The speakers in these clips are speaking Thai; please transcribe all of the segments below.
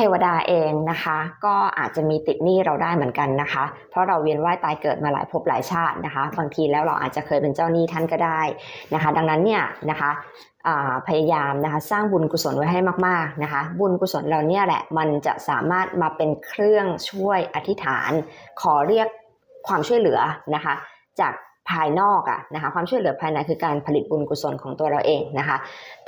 เทวดาเองนะคะ ก็อาจจะมีติดหนี้เราได้เหมือนกันนะคะ เพราะเราเวียนว่ายตายเกิดมาหลายภพหลายชาตินะคะ บางทีแล้วเราอาจจะเคยเป็นเจ้าหนี้ท่านก็ได้นะคะ ดังนั้นเนี่ยนะคะพยายามนะคะสร้างบุญกุศลไว้ให้มากๆนะคะบุญกุศลเราเนี่ยแหละมันจะสามารถมาเป็นเครื่องช่วยอธิษฐาน ขอเรียกความช่วยเหลือนะคะ จาก ภายนอกอะนะคะความช่วยเหลือภายในคือการผลิตบุญกุศลของตัวเราเองนะคะ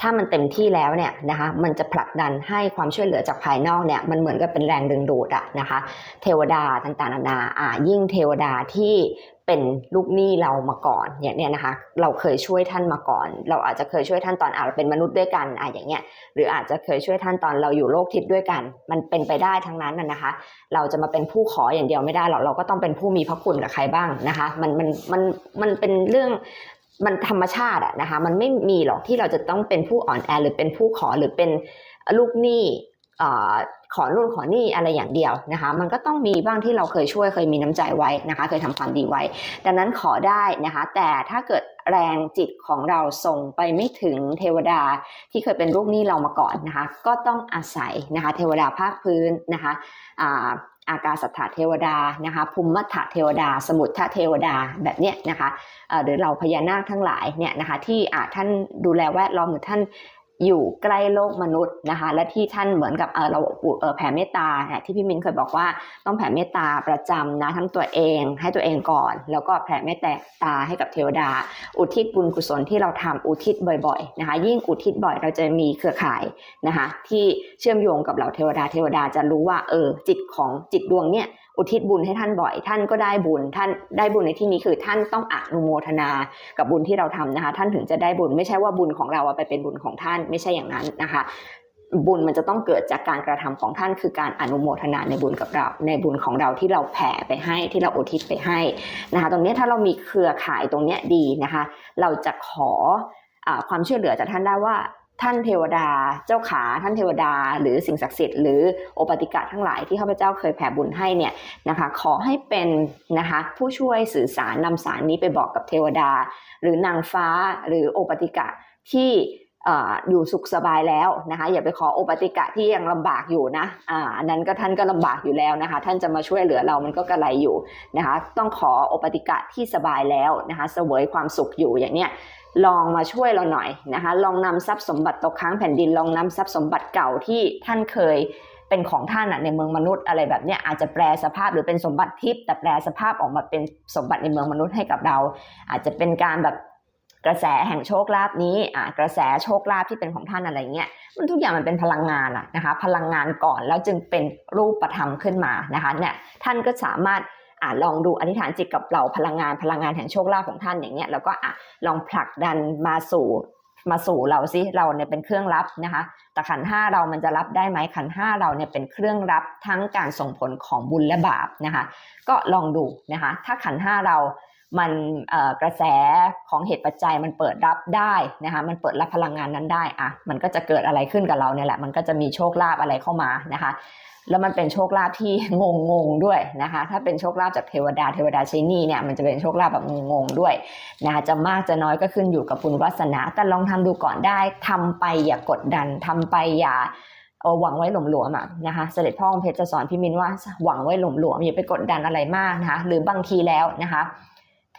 ถ้ามันเต็มที่แล้วเนี่ยนะคะมันจะผลักดันให้ความช่วยเหลือจากภายนอกเนี่ยมันเหมือนกับเป็นแรงดึงดูดอะนะคะ เทวดาต่างๆนานาอ่ายิ่งเทวดาที่ เป็นลูกหนี้เรามาก่อนอย่างเนี้ยนะคะ เราเคยช่วยท่านมาก่อน เราอาจจะเคยช่วยท่านตอนอาเราเป็นมนุษย์ด้วยกันอ่าอย่างเงี้ยหรืออาจจะเคยช่วยท่านตอนเราอยู่โลกทิพย์ด้วยกัน มันเป็นไปได้ทั้งนั้นนะนะคะ เราจะมาเป็นผู้ขออย่างเดียวไม่ได้หรอกเราก็ต้องเป็นผู้มีพระคุณกับใครบ้างนะคะ มันมันมันมันเป็นเรื่องมันธรรมชาติอะนะคะ มันไม่มีหรอกที่เราจะต้องเป็นผู้อ่อนแอหรือเป็นผู้ขอหรือเป็นลูกหนี้ ขอนู่นขอนี่อะไรอย่างเดียวนะคะ มันก็ต้องมีบ้างที่เราเคยช่วยเคยมีน้ำใจไว้นะคะ เคยทำความดีไว้ ดังนั้นขอได้นะคะ แต่ถ้าเกิดแรงจิตของเราส่งไปไม่ถึงเทวดาที่เคยเป็นลูกหนี้เรามาก่อนนะคะ ก็ต้องอาศัยนะคะ เทวดาภาคพื้นนะคะอาอากาสัทธาเทวดานะคะภูมิมัทเทวดา สมุทธเทวดาแบบเนี้ยนะคะหรือเราพญานาคทั้งหลายเนี่ยนะคะที่ท่านดูแลแวดล้อมหรือท่าน อยู่ใกล้โลกมนุษย์นะคะ และที่ท่านเหมือนกับเออเราเออแผ่เมตตาเนี่ยที่พี่มินเคยบอกว่าต้องแผ่เมตตาประจำนะทั้งตัวเองให้ตัวเองก่อน แล้วก็แผ่เมตตาให้กับเทวดา อุทิศบุญกุศลที่เราทำอุทิศบ่อยๆนะคะ ยิ่งอุทิศบ่อยเราจะมีเครือข่ายนะคะ ที่เชื่อมโยงกับเหล่าเทวดาเทวดาจะรู้ว่าเออจิตของจิตดวงเนี่ย อุทิศบุญให้ท่านบ่อย ท่านก็ได้บุญท่านได้บุญในที่นี้คือท่านต้องอนุโมทนากับบุญที่เราทำนะคะ ท่านถึงจะได้บุญไม่ใช่ว่าบุญของเราอะไปเป็นบุญของท่านไม่ใช่อย่างนั้นนะคะบุญมันจะต้องเกิดจากการกระทำของท่านคือการอนุโมทนาในบุญกับเรา ในบุญของเราที่เราแผ่ไปให้ที่เราอุทิศไปให้นะคะ ตรงนี้ถ้าเรามีเครือข่ายตรงนี้ดีนะคะ เราจะขออความช่วยเหลือจากท่านได้ว่า ท่านเทวดา เจ้าขาท่านเทวดา หรือสิ่งศักดิ์สิทธิ์หรือโอปติกะทั้งหลายที่ข้าพเจ้าเคยแผ่บุญให้เนี่ยนะคะขอให้เป็นนะคะผู้ช่วยสื่อสารนำสารนี้ไปบอกกับเทวดา หรือนางฟ้าหรือโอปติกะที่ อยู่สุขสบายแล้วนะคะ อย่าไปขอโอปติกะที่ยังลำบากอยู่นะอ่าอันนั้นก็ท่านก็ลำบากอยู่แล้วนะคะ ท่านจะมาช่วยเหลือเรามันก็กระไรอยู่นะคะ ต้องขอโอปติกะที่สบายแล้วนะคะเสวยความสุขอยู่อย่างเนี้ยลองมาช่วยเราหน่อยนะคะ ลองนำทรัพย์สมบัติตกค้างแผ่นดินลองนำทรัพย์สมบัติเก่าที่ท่านเคยเป็นของท่านในเมืองมนุษย์อะไรแบบเนี้ยอาจจะแปลสภาพหรือเป็นสมบัติทิพย์แต่แปลสภาพออกมาเป็นสมบัติในเมืองมนุษย์ให้กับเรา อาจจะเป็นการแบบ กระแสแห่งโชคลาภนี้อ่ากระแสโชคลาภที่เป็นของท่านอะไรเงี้ยมันทุกอย่างมันเป็นพลังงานอะนะคะพลังงานก่อนแล้วจึงเป็นรูปธรรมขึ้นมานะคะเนี่ยท่านก็สามารถอะลองดูอธิษฐานจิตกับเราพลังงานพลังงานแห่งโชคลาภของท่านอย่างเงี้ยแล้วก็อะลองผลักดันมาสู่มาสู่เราสิเราเนี่ยเป็นเครื่องรับนะคะแต่ขันห้าเรามันจะรับได้ไหมขันห้าเราเนี่ยเป็นเครื่องรับทั้งการส่งผลของบุญและบาปนะคะ ก็ลองดูนะคะ ถ้าขันห้าเรา มันกระแสของเหตุปัจจัยมันเปิดรับได้นะคะมันเปิดรับพลังงานนั้นได้อะมันก็จะเกิดอะไรขึ้นกับเราเนี่ยแหละ มันก็จะมีโชคลาภอะไรเข้ามานะคะแล้วมันเป็นโชคลาภที่งงงๆด้วยนะคะ ถ้าเป็นโชคลาภจากเทวดาเทวดาชนี่เนี่ยมันจะเป็นโชคลาภแบบงงๆด้วยนะคะจะมากจะน้อยก็ขึ้นอยู่กับบุญวาสนา แต่ลองทำดูก่อนได้ทำไปอย่ากดดันทำไปอย่าหวังไว้หลวมอะนะคะเสด็จพ่อองค์เพชรจะสอนพี่มินว่าหวังไว้หลงหลวมอย่าไปกดดันอะไรมากนะคะหรือบางทีแล้วนะคะ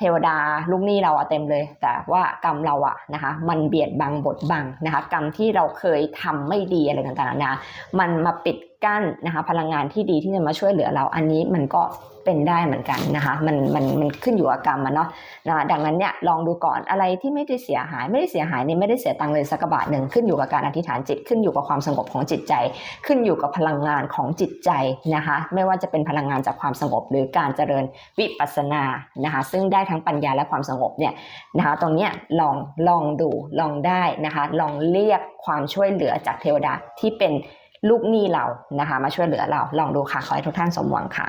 ทวดาลูกหนี้เราอะเต็มเลย แต่ว่ากรรมเราอะนะคะมันเบียดบังบดบังนะคะกรรมที่เราเคยทำไม่ดีอะไรต่างๆนานามันมาปิด กั้นนะคะพลังงานที่ดีที่จะมาช่วยเหลือเราอันนี้มันก็เป็นได้เหมือนกันนะคะมันมันมันขึ้นอยู่กับกรรมมันเนาะนะคะดังนั้นเนี่ยลองดูก่อนอะไรที่ไม่ได้เสียหายไม่ได้เสียหายนี่ไม่ได้เสียตังค์เลยสักกระบาทหนึ่งขึ้นอยู่กับการอธิษฐานจิตขึ้นอยู่กับความสงบของจิตใจ ขึ้นอยู่กับพลังงานของจิตใจนะคะไม่ว่าจะเป็นพลังงานจากความสงบหรือการเจริญวิปัสสนานะคะซึ่งได้ทั้งปัญญาและความสงบเนี่ยนะคะตรงเนี้ยลองลองดูลองได้นะคะลองเรียกความช่วยเหลือจากเทวดาที่เป็น ลูกหนี้เรานะคะ มาช่วยเหลือเราลองดูค่ะ ขอให้ทุกท่านสมหวังค่ะ